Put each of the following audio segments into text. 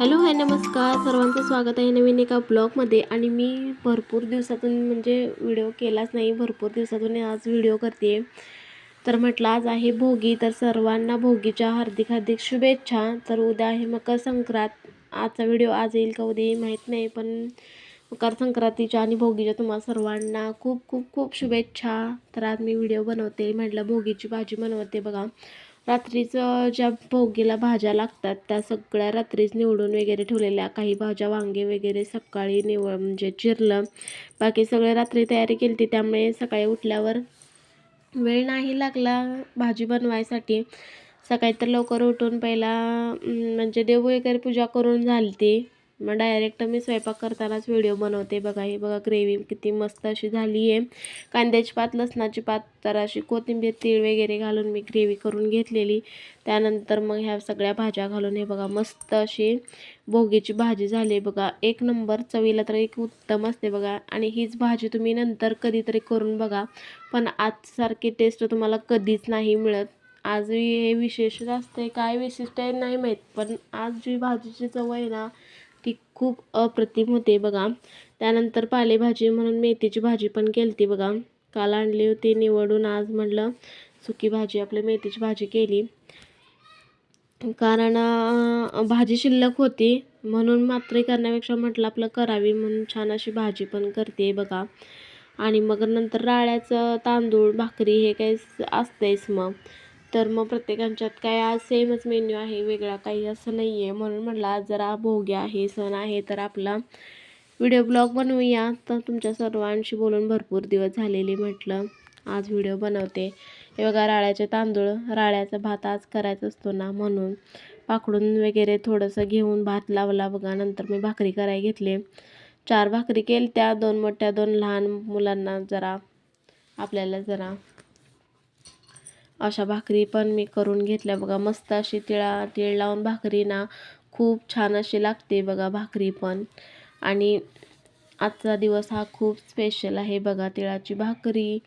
Hello hi नमस्कार. सर्वांचं स्वागत आहे नवीन एका ब्लॉगमध्ये. आणि मी भरपूर दिवसातून म्हणजे व्हिडिओ केलाच नाही. भरपूर दिवसातून आज व्हिडिओ करते. तर म्हटलं आज आहे भोगी. तर सर्वांना भोगीच्या हार्दिक हार्दिक शुभेच्छा. तर उद्या आहे मकर संक्रांत. आजचा व्हिडिओ आज येईल का उद्या माहीत नाही पण मकर संक्रांतीच्या आणि भोगीच्या तुम्हाला सर्वांना खूप खूप खूप शुभेच्छा. तर आज मी व्हिडिओ बनवते. म्हटलं भोगीची भाजी बनवते बघा. रात्रीचं ज्या भोगीला भाज्या लागतात त्या सगळ्या रात्रीच निवडून वगैरे ठेवलेल्या. काही भाज्या वांगे वगैरे सकाळी निवड म्हणजे चिरलं. बाकी सगळे रात्री तयारी केली होती त्यामुळे सकाळी उठल्यावर वेळ नाही लागला भाजी बनवायसाठी. सकाळी तर लवकर उठून पहिला म्हणजे देव वगैरे पूजा करून झाली ती मग डायरेक्ट मी स्वयंपाक करतानाच व्हिडिओ बनवते. बघा हे बघा ग्रेव्ही किती मस्त अशी झाली आहे. कांद्याची पात लसणाची पात तर अशी कोथिंबीर तीळ वगैरे घालून मी ग्रेव्ही करून घेतलेली. त्यानंतर मग ह्या सगळ्या भाज्या घालून हे बघा मस्त अशी भोगीची भाजी झाली बघा एक नंबर चवीला तर एक उत्तम असते बघा. आणि हीच भाजी तुम्ही नंतर कधीतरी करून बघा. पण आजसारखी टेस्ट तुम्हाला कधीच नाही मिळत. आज हे विशेष असते काय विशिष्ट आहे नाही माहीत. पण आज जी भाजीची चव आहे ना ती खूप अप्रतिम होते बघा. त्यानंतर पालेभाजी म्हणून मेथीची भाजी पण केली होती बघा. काल आणली होती निवडून आज म्हटलं सुकी भाजी आपली मेथीची भाजी केली. कारण भाजी शिल्लक होती. म्हणून मात्र करण्यापेक्षा म्हटलं आपलं करावी म्हणून छान अशी भाजी पण करते बघा. आणि मग नंतर राळ्याचं तांदूळ भाकरी हे काही असतेच मग. तर मग प्रत्येकांच्यात काय आज सेमच मेन्यू आहे वेगळा काही असं नाही आहे म्हणून म्हटलं आज जरा भोग्या आहे सण आहे तर आपला व्हिडिओ ब्लॉग बनवूया. तर तुमच्या सर्वांशी बोलून भरपूर दिवस झालेले म्हटलं. आज व्हिडिओ बनवते. हे बघा राळ्याचे तांदूळ राळ्याचा भात आज करायचा असतो ना म्हणून पाकडून वगैरे थोडंसं घेऊन भात लावला बघा. नंतर मी भाकरी करायला घेतले. चार भाकरी केल्या त्या दोन मोठ्या दोन लहान मुलांना जरा आपल्याला जरा अशा भाकरी पण मी करून घेतल्या. बघा मस्त अशी तिळा तीळ लावून भाकरी ना खूप छान अशी लागते बघा भाकरी पण. आणि आजचा दिवस हा खूप स्पेशल आहे बघा तिळाची भाकरी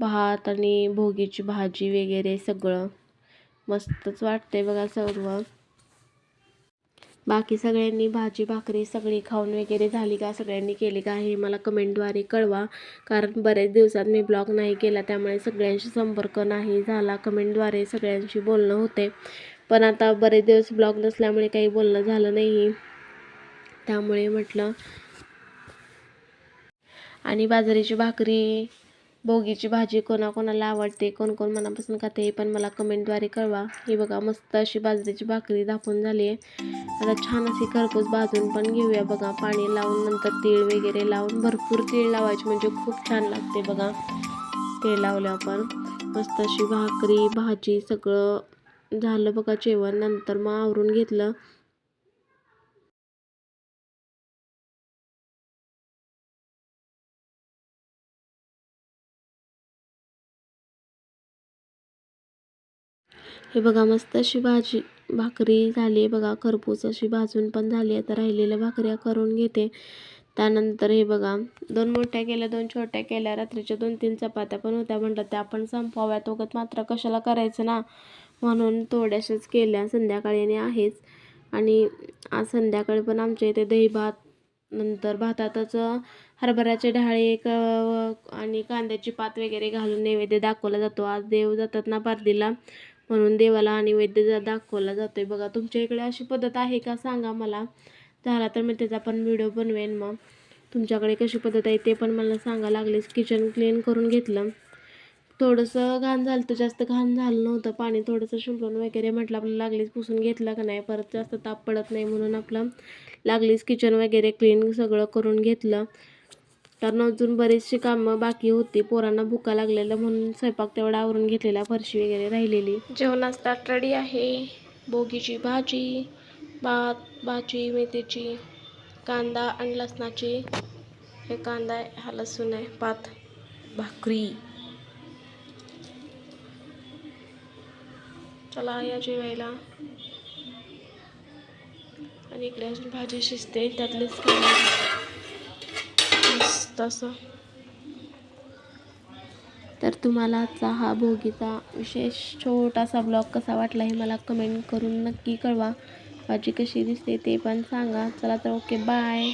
भात आणि भोगीची भाजी वगैरे सगळं. मस्तच वाटते बघा सर्व. बाकी सगळ्यांनी भाजी भाकरी सगळी खाऊन वगैरे झाली का? सगळ्यांनी केली का? हे मला कमेंटद्वारे कळवा. कारण बरेच दिवसात मी ब्लॉग नाही केला त्यामुळे सगळ्यांशी संपर्क नाही झाला. कमेंटद्वारे सगळ्यांशी बोलणं होते. पण आता बरेच दिवस ब्लॉग नसल्यामुळे काही बोलणं झालं नाही. त्यामुळे म्हटलं आणि बाजरीची भाकरी भोगीची भाजी कोणाकोणाला आवडते कोण कोण मनापासून खाते हे पण मला कमेंटद्वारे कळवा. ही बघा मस्त अशी बाजरीची भाकरी दाखवून झाली आहे. आता छान अशी खरपूस भाजून पण घेऊया बघा. पाणी लावून नंतर तीळ वगैरे लावून भरपूर तीळ लावायचे म्हणजे खूप छान लागते बघा. तीळ लावलं आपण. मस्त अशी भाकरी भाजी सगळं झालं बघा जेवण. नंतर मग आवरून घेतलं. हे बघा मस्त अशी भाजी भाकरी झाली आहे बघा. खरपूस अशी भाजून पण झाली आता राहिलेल्या भाकऱ्या करून घेते. त्यानंतर हे बघा दोन मोठ्या केल्या दोन छोट्या केल्या. रात्रीच्या दोन तीन चपात्या पण होत्या. म्हटलं त्या पण संपवाव्यात. वगैरे मात्र कशाला करायचं ना? म्हणून थोड्याशाच केल्या. संध्याकाळी आणि आहेच. आणि आज संध्याकाळी पण आमच्या इथे दही भात नंतर भातातच हरभऱ्याचे ढाळे क आणि कांद्याची पात वगैरे घालून नैवेद्य दाखवला जातो. आज देव जातात ना पारदीला. म्हणून देवाला आणि वैद्य दाखवला जातो आहे बघा तुमच्या इकडे अशी पद्धत आहे का? सांगा मला. झाला तर मी त्याचा पण व्हिडिओ बनवेन मग. तुमच्याकडे कशी पद्धत आहे ते पण मला सांगा. लागलीच किचन क्लीन करून घेतलं. थोडंसं घाण झालं तर जास्त घाण झालं नव्हतं. पाणी थोडंसं शिंपडून वगैरे म्हटलं आपलं लागलीच पुसून घेतलं का नाही? परत जास्त ताप पडत नाही म्हणून आपलं लागलीच किचन वगैरे क्लीन सगळं करून घेतलं. कारण अजून बरीचशी कामं बाकी होती. पोरांना भुका लागलेलं म्हणून स्वयंपाक तेवढा आवरून घेतलेला फरशी वगैरे राहिलेली. जेवणास ताट रेडी आहे. बोगीची भाजी भात भाजी मेथीची कांदा आणि लसणाची. हे कांदा आहे हा लसूण आहे भात भाकरी. चला या जेवायला. आणि इकडे अजून भाजी शिजते त्यातलेच कांदा मस्त असं. तर तुम्हाला आजचा हा भोगीचा विशेष छोटासा ब्लॉग कसा वाटला हे मला कमेंट करून नक्की कळवा. भाजी कशी दिसते ते पण सांगा. चला तर ओके बाय